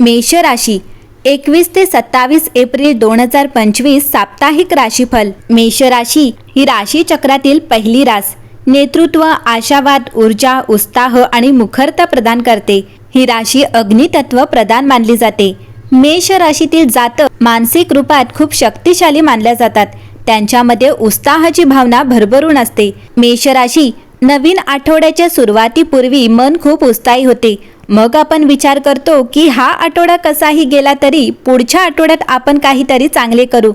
मेष राशी एकवीस ते सत्तावीस एप्रिल दोन हजार पंचवीस साप्ताहिक राशीफल. मेष राशी ही राशी चक्रातील पहिली रास. नेतृत्व आशावाद ऊर्जा उत्साह आणि मुखरता प्रदान करते. ही राशी अग्नितत्व प्रदान मानली जाते. मेष राशीतील जातक मानसिक रूपात खूप शक्तिशाली मानल्या जातात. त्यांच्यामध्ये उत्साहाची भावना भरभरून असते. मेष राशी नवीन आठवड्याच्या सुरुवातीपूर्वी मन खूप उत्साही होते. मग आपण विचार करतो की हा आठवडा कसाही गेला तरी पुढच्या आठवड्यात आपण काहीतरी चांगले करू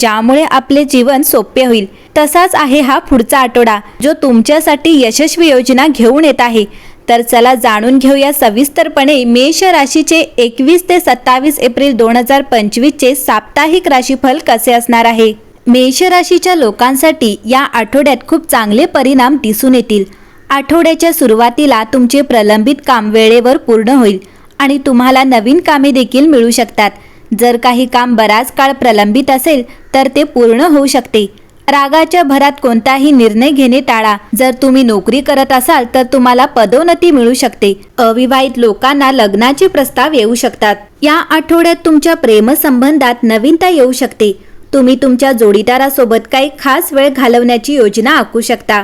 ज्यामुळे आपले जीवन सोपे होईल. तसाच आहे हा पुढचा आठवडा जो तुमच्यासाठी यशस्वी योजना घेऊन येत आहे. तर चला जाणून घेऊया सविस्तरपणे मेष राशीचे एकवीस ते सत्तावीस एप्रिल दोन हजार पंचवीसचे साप्ताहिक राशीफल कसे असणार आहे? मेष राशीच्या लोकांसाठी या आठवड्यात खूप चांगले परिणाम दिसून येतील. आठवड्याच्या सुरुवातीला तुमचे प्रलंबित काम वेळेवर पूर्ण होईल आणि तुम्हाला नवीन कामे देखील मिळू शकतात. जर काही काम बराच काळ प्रलंबित असेल तर ते पूर्ण होऊ शकते. रागाच्या भरात कोणताही निर्णय घेणे टाळा. जर तुम्ही नोकरी करत असाल तर तुम्हाला पदोन्नती मिळू शकते. अविवाहित लोकांना लग्नाचे प्रस्ताव येऊ शकतात. या आठवड्यात तुमच्या प्रेमसंबंधात नवीनता येऊ शकते. तुम्ही तुमच्या जोडीदारासोबत काही खास वेळ घालवण्याची योजना आखू शकता.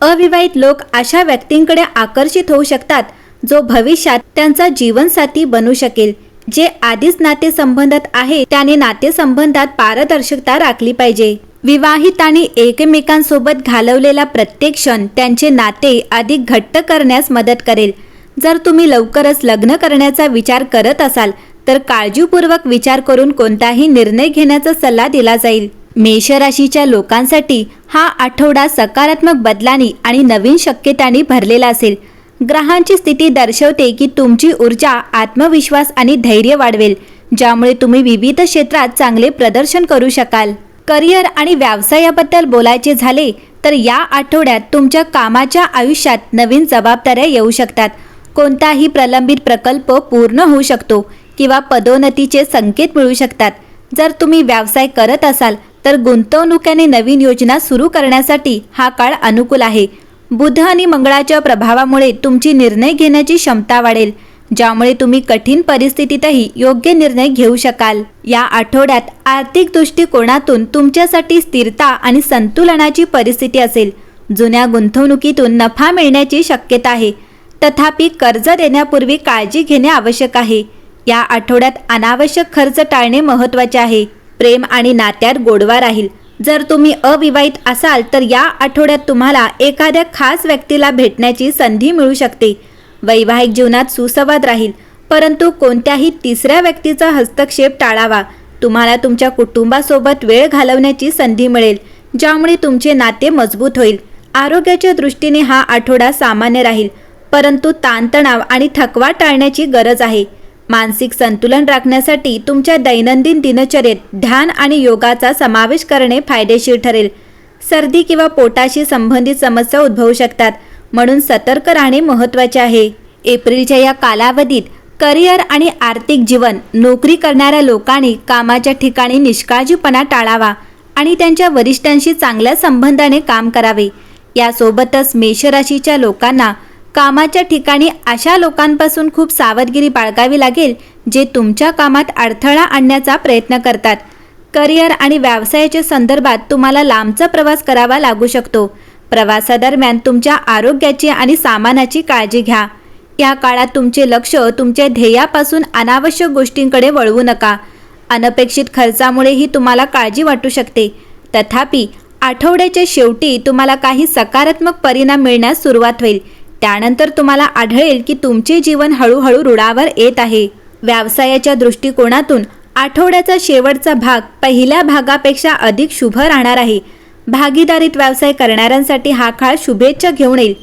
अविवाहित लोक अशा व्यक्तींकडे आकर्षित होऊ शकतात जो भविष्यात त्यांचा जीवनसाथी बनू शकेल. जे आधीच नातेसंबंधात आहे त्याने नातेसंबंधात पारदर्शकता राखली पाहिजे. विवाहित आणि एकमेकांसोबत घालवलेला प्रत्येक क्षण त्यांचे नाते अधिक घट्ट करण्यास मदत करेल. जर तुम्ही लवकरच लग्न करण्याचा विचार करत असाल तर काळजीपूर्वक विचार करून कोणताही निर्णय घेण्याचा सल्ला दिला जाईल. मेषराशीच्या लोकांसाठी हा आठवडा सकारात्मक बदलांनी आणि नवीन शक्यतांनी भरलेला असेल. ग्रहांची स्थिती दर्शवते की तुमची ऊर्जा आत्मविश्वास आणि धैर्य वाढवेल ज्यामुळे तुम्ही विविध क्षेत्रात चांगले प्रदर्शन करू शकाल. करिअर आणि व्यवसायाबद्दल बोलायचे झाले तर या आठवड्यात तुमच्या कामाच्या आयुष्यात नवीन जबाबदाऱ्या येऊ शकतात. कोणताही प्रलंबित प्रकल्प पूर्ण होऊ शकतो किंवा पदोन्नतीचे संकेत मिळू शकतात. जर तुम्ही व्यवसाय करत असाल तर गुंतवणुकीने नवीन योजना सुरू करण्यासाठी हा काळ अनुकूल आहे. बुध आणि मंगळाच्या प्रभावामुळे तुमची निर्णय घेण्याची क्षमता वाढेल ज्यामुळे तुम्ही कठीण परिस्थितीतही योग्य निर्णय घेऊ शकाल. या आठवड्यात आर्थिक दृष्टिकोनातून तुमच्यासाठी स्थिरता आणि संतुलनाची परिस्थिती असेल. जुन्या गुंतवणुकीतून नफा मिळण्याची शक्यता आहे. तथापि कर्ज देण्यापूर्वी काळजी घेणे आवश्यक आहे. या आठवड्यात अनावश्यक खर्च टाळणे महत्त्वाचे आहे. प्रेम आणि नात्यात गोडवा राहील. जर तुम्ही अविवाहित असाल तर या आठवड्यात तुम्हाला एखाद्या खास व्यक्तीला भेटण्याची संधी मिळू शकते. वैवाहिक जीवनात सुसंवाद राहील परंतु कोणत्याही तिसऱ्या व्यक्तीचा हस्तक्षेप टाळावा. तुम्हाला तुमच्या कुटुंबासोबत वेळ घालवण्याची संधी मिळेल ज्यामुळे तुमचे नाते मजबूत होईल. आरोग्याच्या दृष्टीने हा आठवडा सामान्य राहील परंतु ताणतणाव आणि थकवा टाळण्याची गरज आहे. मानसिक संतुलन राखण्यासाठी तुमच्या दैनंदिन दिनचर्येत ध्यान आणि योगाचा समावेश करणे फायदेशीर ठरेल. सर्दी किंवा पोटाशी संबंधित समस्या उद्भवू शकतात म्हणून सतर्क राहणे महत्त्वाचे आहे. एप्रिलच्या या कालावधीत करिअर आणि आर्थिक जीवन नोकरी करणाऱ्या लोकांनी कामाच्या ठिकाणी निष्काळजीपणा टाळावा आणि त्यांच्या वरिष्ठांशी चांगल्या संबंधाने काम करावे. यासोबतच मेषराशीच्या लोकांना कामाच्या ठिकाणी अशा लोकांपासून खूप सावधगिरी बाळगावी लागेल जे तुमच्या कामात अडथळा आणण्याचा प्रयत्न करतात. करिअर आणि व्यवसायाच्या संदर्भात तुम्हाला लांबचा प्रवास करावा लागू शकतो. प्रवासादरम्यान तुमच्या आरोग्याची आणि सामानाची काळजी घ्या. या काळात तुमचे लक्ष तुमच्या ध्येयापासून अनावश्यक गोष्टींकडे वळवू नका. अनपेक्षित खर्चामुळेही तुम्हाला काळजी वाटू शकते. तथापि आठवड्याच्या शेवटी तुम्हाला काही सकारात्मक परिणाम मिळण्यास सुरुवात होईल. त्यानंतर तुम्हाला आढळेल की तुमचे जीवन हळूहळू रुळावर येत आहे. व्यवसायाच्या दृष्टिकोनातून आठवड्याचा शेवटचा भाग पहिल्या भागापेक्षा अधिक शुभ राहणार आहे. भागीदारीत व्यवसाय करणाऱ्यांसाठी हा काळ शुभेच्छा घेऊन येईल.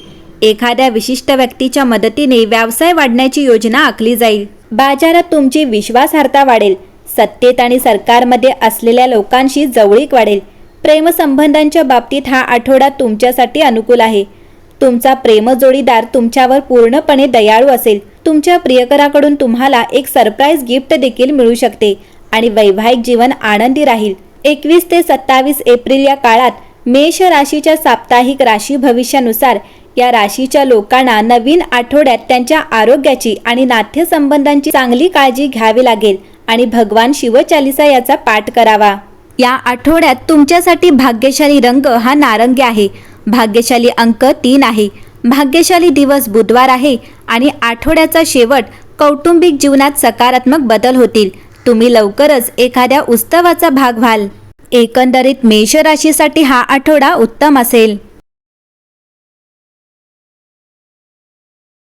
एखाद्या विशिष्ट व्यक्तीच्या मदतीने व्यवसाय वाढण्याची योजना आखली जाईल. बाजारात तुमची विश्वासार्हता वाढेल. सत्तेत आणि सरकारमध्ये असलेल्या लोकांशी जवळीक वाढेल. प्रेमसंबंधांच्या बाबतीत हा आठवडा तुमच्यासाठी अनुकूल आहे. तुमचा प्रेमजोडीदार तुमच्यावर पूर्णपणे दयाळू असेल. तुमच्या प्रियकराकडून तुम्हाला एक सरप्राईज गिफ्ट देखील मिळू शकते आणि वैवाहिक जीवन आनंदी राहील. एकवीस ते सत्तावीस एप्रिल या काळात मेष राशीच्या साप्ताहिक राशी भविष्यानुसार या राशीच्या लोकांना नवीन आठवड्यात त्यांच्या आरोग्याची आणि नाट्यसंबंधांची चांगली काळजी घ्यावी लागेल आणि भगवान शिवचालिसा याचा पाठ करावा. या आठवड्यात तुमच्यासाठी भाग्यशाली रंग हा नारंगी आहे. भाग्यशाली अंक तीन आहे. भाग्यशाली दिवस बुधवार आहे आणि आठवड्याचा शेवट कौटुंबिक जीवनात सकारात्मक बदल होतील. तुम्ही लवकरच एखाद्या उत्सवाचा भाग व्हाल. एकंदरीत मेष राशीसाठी हा आठवडा उत्तम असेल.